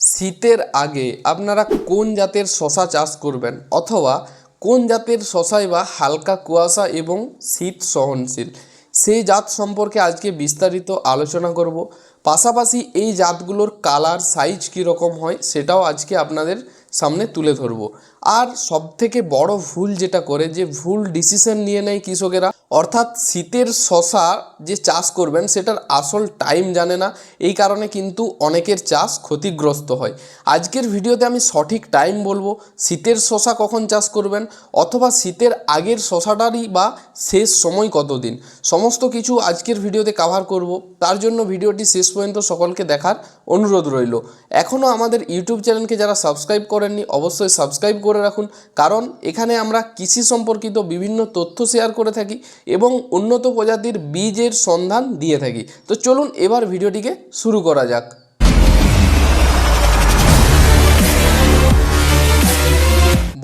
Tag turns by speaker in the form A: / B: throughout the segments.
A: শীতের আগে আপনারা কোন জাতের শশা চাষ করবেন অথবা কোন জাতের শশাই বা হালকা কুয়াশা এবং শীত সহনশীল? সেই জাত সম্পর্কে আজকে বিস্তারিত আলোচনা করব। পাশাপাশি এই জাতগুলোর কালার সাইজ কীরকম হয় সেটাও আজকে আপনাদের সামনে তুলে ধরবো। আর সব থেকে বড় ভুল যেটা করে যে ভুল ডিসিশন নিয়ে নেয় কৃষকেরা, অর্থাৎ শীতের শশা যে চাষ করবেন সেটার আসল টাইম জানে না, এই কারণে কিন্তু অনেকের চাষ ক্ষতিগ্রস্ত হয়। আজকের ভিডিওতে আমি সঠিক টাইম বলব, শীতের শশা কখন চাষ করবেন, অথবা শীতের আগের শশাটারই বা শেষ সময় কতদিন, সমস্ত কিছু আজকের ভিডিওতে কাভার করব। তার জন্য ভিডিওটি শেষ পর্যন্ত সকলকে দেখার অনুরোধ রইল। এখনও আমাদের ইউটিউব চ্যানেলকে যারা সাবস্ক্রাইব করেননি, অবশ্যই সাবস্ক্রাইব করে রাখুন। কারণ এখানে আমরা কৃষি সম্পর্কিত বিভিন্ন তথ্য শেয়ার করে থাকি এবং উন্নত প্রজাতির বীজের সন্ধান দিয়ে থাকি। তো চলুন এবার ভিডিওটিকে শুরু করা যাক।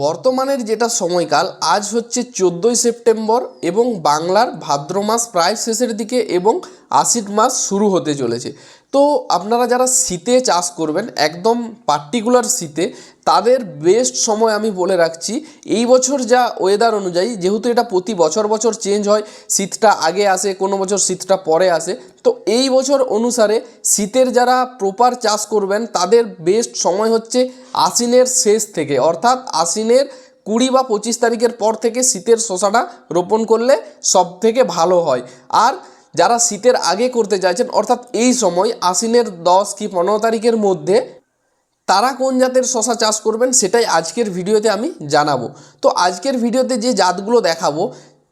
A: বর্তমানের যেটা সময়কাল, আজ হচ্ছে চোদ্দোই সেপ্টেম্বর এবং বাংলার ভাদ্র মাস প্রায় শেষের দিকে এবং আশ্বিন মাস শুরু হতে চলেছে। তো আপনারা যারা শীতে চাষ করবেন, একদম পার্টিকুলার শীতে, তাদের বেস্ট সময় আমি বলে রাখছি, এই বছর যা ওয়েদার অনুযায়ী, যেহেতু এটা প্রতি বছর বছর চেঞ্জ হয়, শীতটা আগে আসে, কোনো বছর শীতটা পরে আসে, তো এই বছর অনুসারে শীতের যারা প্রপার চাষ করবেন, তাদের বেস্ট সময় হচ্ছে আশ্বিনের শেষ থেকে, অর্থাৎ আশ্বিনের কুড়ি বা পঁচিশ তারিখের পর থেকে শীতের শশাটা রোপণ করলে সব থেকে ভালো হয়। আর যারা শীতের আগে করতে চাইছেন, অর্থাৎ এই সময় আশ্বিনের দশ কি পনেরো তারিখের মধ্যে তারা কোন জাতের শশা চাষ করবেন সেটাই আজকের ভিডিওতে আমি জানাব। তো আজকের ভিডিওতে যে জাতগুলো দেখাবো,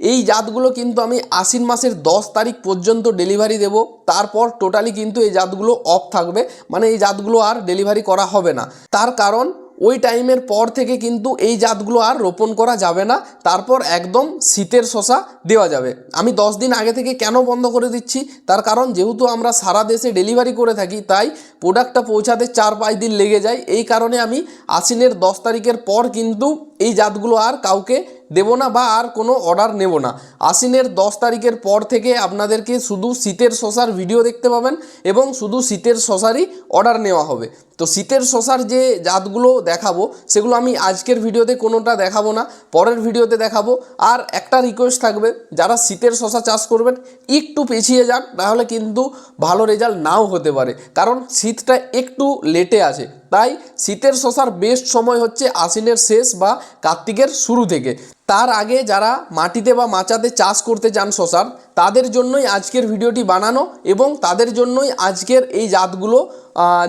A: এই জাতগুলো কিন্তু আমি আশ্বিন মাসের দশ তারিখ পর্যন্ত ডেলিভারি দেব। তারপর টোটালি কিন্তু এই জাতগুলো অফ থাকবে মানে এই জাতগুলো আর ডেলিভারি করা হবে না। তার কারণ ওই টাইমের পর থেকে কিন্তু এই জাতগুলো আর রোপণ করা যাবে না। তারপর একদম শীতের শশা দেওয়া যাবে। আমি দশ দিন আগে থেকে কেন বন্ধ করে দিচ্ছি? তার কারণ যেহেতু আমরা সারা দেশে ডেলিভারি করে থাকি, তাই প্রোডাক্টটা পৌঁছাতে চার পাঁচ দিন লেগে যায়। এই কারণে আমি আশ্বিনের দশ তারিখের পর কিন্তু এই জাতগুলো আর কাউকে দেব না বা আর কোনো অর্ডার নেব না। আশ্বিনের দশ তারিখের পর থেকে আপনাদেরকে শুধু শীতের শশার ভিডিও দেখতে পাবেন এবং শুধু শীতের শশারই অর্ডার নেওয়া হবে। তো শীতের শশার যে জাতগুলো দেখাবো, সেগুলো আমি আজকের ভিডিওতে কোনোটা দেখাবো না, পরের ভিডিওতে দেখাবো। আর একটা রিকোয়েস্ট থাকবে, যারা শীতের শশা চাষ করবেন, একটু পেছিয়ে যান, তাহলে কিন্তু ভালো রেজাল্ট নাও হতে পারে। কারণ শীতটা একটু লেটে আছে তাই শীতের শশার বেস্ট সময় হচ্ছে আশ্বিনের শেষ বা কার্তিকের শুরু থেকে। তার আগে যারা মাটিতে বা মাচাতে চাষ করতে চান শশার, তাদের জন্যই আজকের ভিডিওটি বানানো এবং তাদের জন্যই আজকের এই জাতগুলো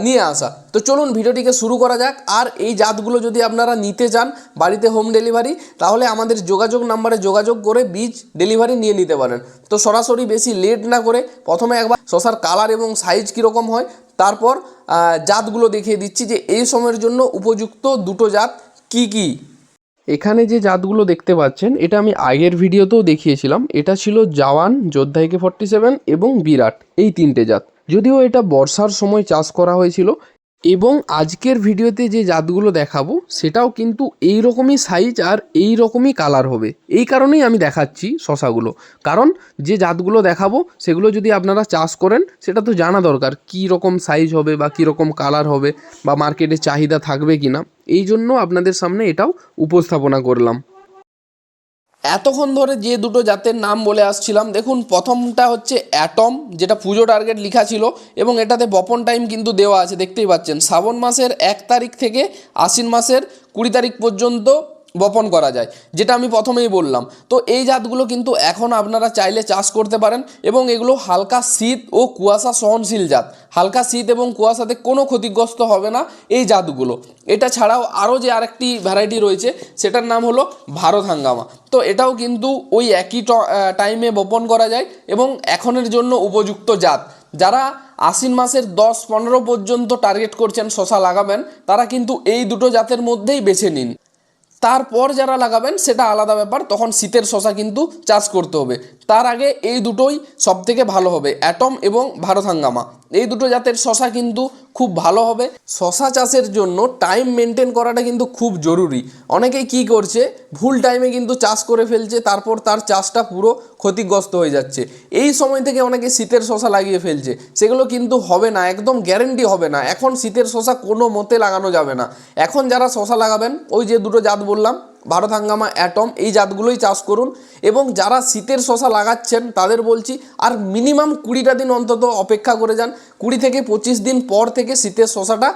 A: নিয়ে আসা। তো চলুন ভিডিওটিকে শুরু করা যাক। আর এই জাতগুলো যদি আপনারা নিতে চান বাড়িতে হোম ডেলিভারি, তাহলে আমাদের যোগাযোগ নাম্বারে যোগাযোগ করে বীজ ডেলিভারি নিয়ে নিতে পারেন। তো সরাসরি বেশি লেট না করে প্রথমে একবার শশার কালার এবং সাইজ কীরকম হয়, তারপর জাতগুলো দেখিয়ে দিচ্ছি যে এই সময়ের জন্য উপযুক্ত দুটো জাত কি কি। এখানে যে জাতগুলো দেখতে পাচ্ছেন, এটা আমি আগের ভিডিওতেও দেখিয়েছিলাম। এটা ছিল জাওয়ান, যোদ্ধাইকে ফর্টি সেভেন এবং বিরাট, এই তিনটে জাত। যদিও এটা বর্ষার সময় চাষ করা হয়েছিল এবং আজকের ভিডিওতে যে জাতগুলো দেখাবো, সেটাও কিন্তু এই রকমই সাইজ আর এই রকমই কালার হবে। এই কারণেই আমি দেখাচ্ছি শশাগুলো। কারণ যে জাতগুলো দেখাবো, সেগুলো যদি আপনারা চাষ করেন, সেটা তো জানা দরকার কী রকম সাইজ হবে বা কী রকম কালার হবে বা মার্কেটে চাহিদা থাকবে কি না এই জন্য আপনাদের সামনে এটাও উপস্থাপনা করলাম। এতক্ষণ ধরে যে দুটো জাতের নাম বলে আসছিলাম, দেখুন প্রথমটা হচ্ছে অ্যাটম, যেটা পুজো টার্গেট লেখা ছিল এবং এটাতে বপন টাইম কিন্তু দেওয়া আছে, দেখতেই পাচ্ছেন। শ্রাবণ মাসের এক তারিখ থেকে আশ্বিন মাসের কুড়ি তারিখ পর্যন্ত বপন করা যায়, যেটা আমি প্রথমেই বললাম। তো এই জাতগুলো কিন্তু এখন আপনারা চাইলে চাষ করতে পারেন এবং এগুলো হালকা শীত ও কুয়াশা সহনশীল জাত। হালকা শীত এবং কুয়াশাতে কোনো ক্ষতিগ্রস্ত হবে না এই জাতগুলো। এটা ছাড়াও আরও যে আরেকটি ভ্যারাইটি রয়েছে, সেটার নাম হলো ভারত হাঙ্গামা তো এটাও কিন্তু ওই একই টাইমে বপন করা যায় এবং এখনের জন্য উপযুক্ত জাত। যারা আশ্বিন মাসের দশ পনেরো পর্যন্ত টার্গেট করছেন শশা লাগাবেন, তারা কিন্তু এই দুটো জাতের মধ্যেই বেছে নিন। তারপর যারা লাগাবেন সেটা আলাদা ব্যাপার তখন শীতের শশা কিন্তু চাষ করতে হবে। তার আগে এই দুটোই সব থেকে ভালো হবে, অ্যাটম এবং ভারত হাঙ্গামা। এই দুটো জাতের শশা কিন্তু খুব ভালো হবে। শশা চাষের জন্য টাইম মেনটেন করাটা কিন্তু খুব জরুরি। অনেকেই কি করছে, ভুল টাইমে কিন্তু চাষ করে ফেলছে, তারপর তার চাষটা পুরো ক্ষতিগ্রস্ত হয়ে যাচ্ছে। এই সময় থেকে অনেকে শীতের শশা লাগিয়ে ফেলছে। সেগুলো কিন্তু হবে না, একদম গ্যারেন্টি হবে না। এখন শীতের শশা কোনো মতে লাগানো যাবে না। এখন যারা শশা লাগাবেন, ওই যে দুটো জাত বললাম ভারত হাঙ্গামা অ্যাটম এই জাতগুলোই চাষ করুন এবং যারা শীতের শশা লাগাচ্ছেন তাদের বলছি, আর মিনিমাম কুড়িটা দিন অন্তত অপেক্ষা করে যান। কুড়ি থেকে পঁচিশ দিন পর থেকে শীতের শশাটা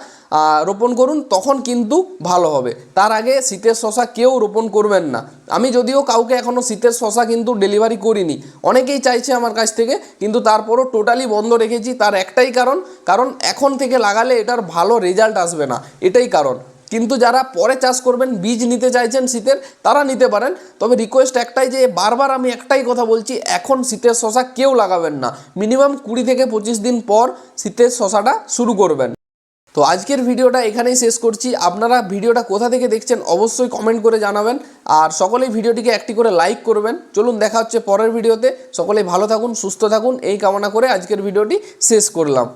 A: রোপণ করুন, তখন কিন্তু ভালো হবে। তার আগে শীতের শশা কেউ রোপণ করবেন না। আমি যদিও কাউকে এখনও শীতের শশা কিন্তু ডেলিভারি করিনি। অনেকেই চাইছে আমার কাছ থেকে, কিন্তু তারপরও টোটালি বন্ধ রেখেছি। তার একটাই কারণ কারণ এখন থেকে লাগালে এটার ভালো রেজাল্ট আসবে না। এটাই কারণ। কিন্তু যারা পরে চাষ করবেন, বীজ নিতে চাইছেন শীতের, তারা নিতে পারেন। তবে রিকোয়েস্ট একটাই যে, বারবার আমি একটাই কথা বলছি, এখন শীতের শশা কেউ লাগাবেন না। মিনিমাম কুড়ি থেকে পঁচিশ দিন পর শীতের শশাটা শুরু করবেন। তো আজকের ভিডিওটা এখানেই শেষ করছি। আপনারা ভিডিওটা কোথা থেকে দেখছেন অবশ্যই কমেন্ট করে জানাবেন। আর সকলেই ভিডিওটিকে একটি করে লাইক করবেন। চলুন, দেখা হচ্ছে পরের ভিডিওতে। সকলেই ভালো থাকুন, সুস্থ থাকুন। এই কামনা করে আজকের ভিডিওটি শেষ করলাম।